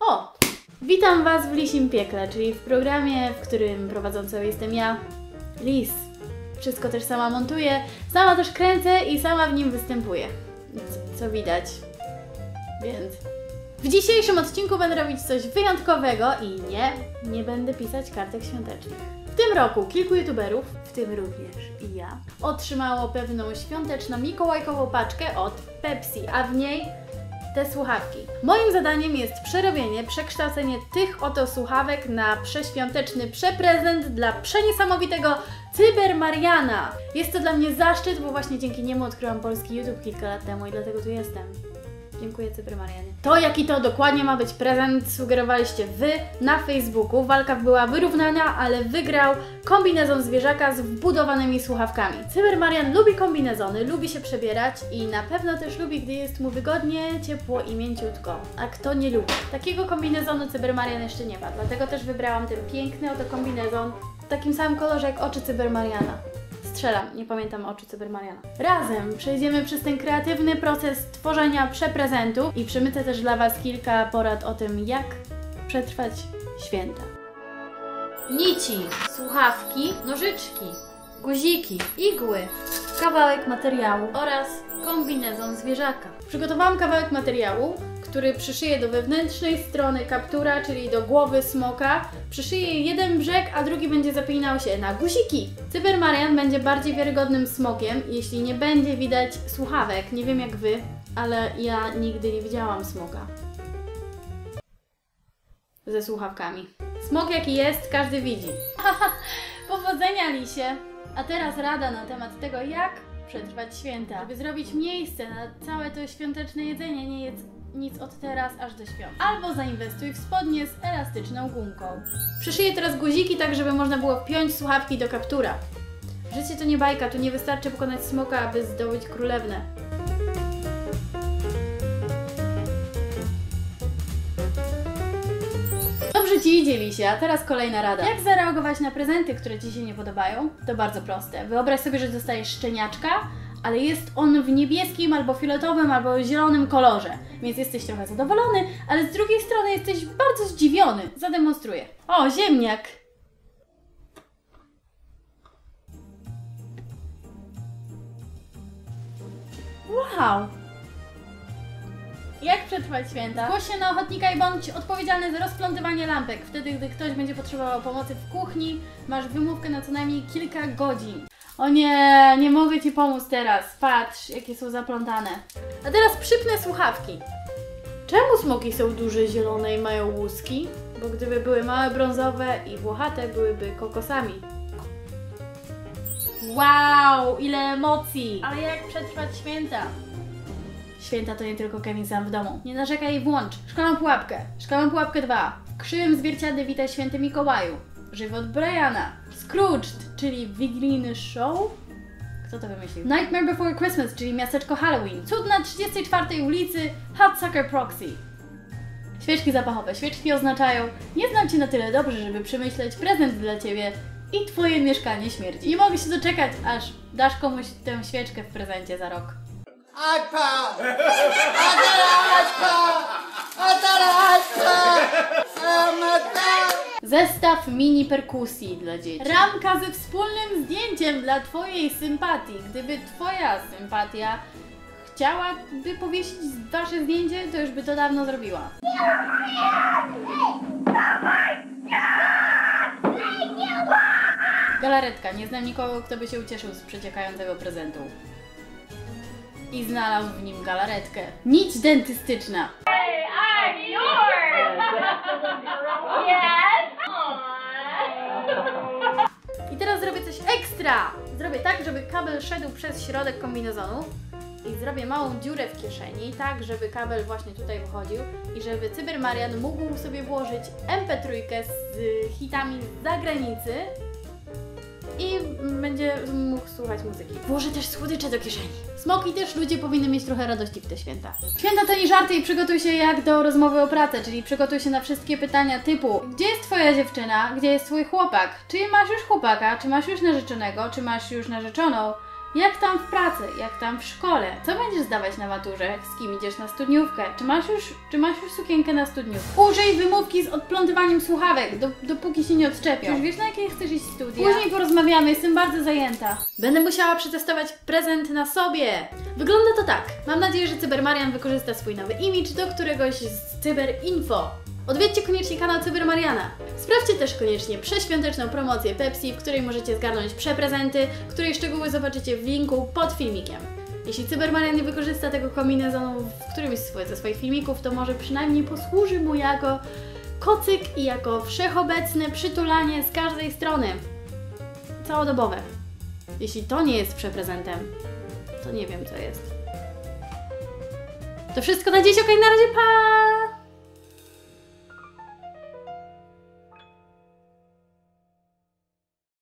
O! Witam Was w Lisim Piekle, czyli w programie, w którym prowadzącą jestem ja, Lis. Wszystko też sama montuję, sama też kręcę i sama w nim występuję. Co, co widać. Więc w dzisiejszym odcinku będę robić coś wyjątkowego i nie, nie będę pisać kartek świątecznych. W tym roku kilku youtuberów, w tym również i ja, otrzymało pewną świąteczną mikołajkową paczkę od Pepsi, a w niej te słuchawki. Moim zadaniem jest przerobienie, przekształcenie tych oto słuchawek na przeświąteczny przeprezent dla przeniesamowitego Cyber Mariana. Jest to dla mnie zaszczyt, bo właśnie dzięki niemu odkryłam polski YouTube kilka lat temu i dlatego tu jestem. Dziękuję Cyber Marianie. To jaki to dokładnie ma być prezent sugerowaliście Wy na Facebooku. Walka była wyrównana, ale wygrał kombinezon zwierzaka z wbudowanymi słuchawkami. Cyber Marian lubi kombinezony, lubi się przebierać i na pewno też lubi, gdy jest mu wygodnie, ciepło i mięciutko. A kto nie lubi? Takiego kombinezonu Cyber Marian jeszcze nie ma, dlatego też wybrałam ten piękny oto kombinezon w takim samym kolorze jak oczy Cyber Mariana. Strzelam, nie pamiętam oczu Cybermariana. Razem przejdziemy przez ten kreatywny proces tworzenia przeprezentu i przemycę też dla Was kilka porad o tym, jak przetrwać święta. Nici, słuchawki, nożyczki, guziki, igły, kawałek materiału oraz kombinezon zwierzaka. Przygotowałam kawałek materiału, który przyszyję do wewnętrznej strony kaptura, czyli do głowy smoka. Przyszyję jeden brzeg, a drugi będzie zapinał się na guziki. Cybermarian będzie bardziej wiarygodnym smokiem, jeśli nie będzie widać słuchawek. Nie wiem jak wy, ale ja nigdy nie widziałam smoka. Ze słuchawkami. Smok jaki jest, każdy widzi. Powodzenia, Lisie! A teraz rada na temat tego, jak przetrwać święta. Żeby zrobić miejsce na całe to świąteczne jedzenie, nie jedz nic od teraz aż do świąt. Albo zainwestuj w spodnie z elastyczną gumką. Przyszyję teraz guziki tak, żeby można było wpiąć słuchawki do kaptura. Życie to nie bajka, tu nie wystarczy pokonać smoka, aby zdobyć królewnę. Ci idzie, a teraz kolejna rada. Jak zareagować na prezenty, które Ci się nie podobają? To bardzo proste. Wyobraź sobie, że dostajesz szczeniaczka, ale jest on w niebieskim, albo fioletowym, albo zielonym kolorze. Więc jesteś trochę zadowolony, ale z drugiej strony jesteś bardzo zdziwiony. Zademonstruję. O, ziemniak! Wow! Jak przetrwać święta? Zgłoś się na ochotnika i bądź odpowiedzialny za rozplątywanie lampek. Wtedy, gdy ktoś będzie potrzebował pomocy w kuchni, masz wymówkę na co najmniej kilka godzin. O nie, nie mogę Ci pomóc teraz. Patrz, jakie są zaplątane. A teraz przypnę słuchawki. Czemu smoki są duże, zielone i mają łuski? Bo gdyby były małe, brązowe i włochate, byłyby kokosami. Wow, ile emocji! Ale jak przetrwać święta? Święta to nie tylko Kevin sam w domu. Nie narzekaj i włącz. Szkolną pułapkę. Szkolną pułapkę 2. W krzywym zwierciadzie wita święty Mikołaju. Żywot Briana. Scrooged, czyli wigilijny show? Kto to wymyślił? Nightmare Before Christmas, czyli miasteczko Halloween. Cud na 34 ulicy Hot Sucker Proxy. Świeczki zapachowe. Świeczki oznaczają nie znam Cię na tyle dobrze, żeby przemyśleć prezent dla Ciebie i Twoje mieszkanie śmierdzi. Nie mogę się doczekać, aż dasz komuś tę świeczkę w prezencie za rok. Oh my god! Zestaw mini perkusji dla dzieci. Ramka ze wspólnym zdjęciem dla Twojej sympatii. Gdyby Twoja sympatia chciałaby powiesić Wasze zdjęcie, to już by to dawno zrobiła. Galaretka. Nie znam nikogo, kto by się ucieszył z przeciekającego prezentu. I znalazł w nim galaretkę. Nić dentystyczna. Hey, I'm yours! yes? I teraz zrobię coś ekstra! Zrobię tak, żeby kabel szedł przez środek kombinezonu i zrobię małą dziurę w kieszeni, tak żeby kabel właśnie tutaj wychodził i żeby Cyber Marian mógł sobie włożyć MP3 z hitami z zagranicy i będzie mógł słuchać muzyki. Włożę też słodycze do kieszeni. Smoki też ludzie powinny mieć trochę radości w te święta. Święta to nie żarty i przygotuj się jak do rozmowy o pracę, czyli przygotuj się na wszystkie pytania typu Gdzie jest twoja dziewczyna? Gdzie jest twój chłopak? Czy masz już chłopaka? Czy masz już narzeczonego? Czy masz już narzeczoną? Jak tam w pracy, jak tam w szkole? Co będziesz zdawać na maturze? Z kim idziesz na studniówkę? Czy masz już, czy masz już sukienkę na studniówkę? Użyj wymówki z odplątywaniem słuchawek, do, dopóki się nie odczepią. Już wiesz na jakie chcesz iść studia? Później porozmawiamy, jestem bardzo zajęta. Będę musiała przetestować prezent na sobie. Wygląda to tak. Mam nadzieję, że Cybermarian wykorzysta swój nowy imidż do któregoś z Cyberinfo. Odwiedźcie koniecznie kanał Cybermariana. Sprawdźcie też koniecznie przeświąteczną promocję Pepsi, w której możecie zgarnąć przeprezenty, której szczegóły zobaczycie w linku pod filmikiem. Jeśli Cybermarian nie wykorzysta tego kombinezonu w którymś ze swoich filmików, to może przynajmniej posłuży mu jako kocyk i jako wszechobecne przytulanie z każdej strony. Całodobowe. Jeśli to nie jest przeprezentem, to nie wiem co jest. To wszystko na dziś, okej, na razie, pa!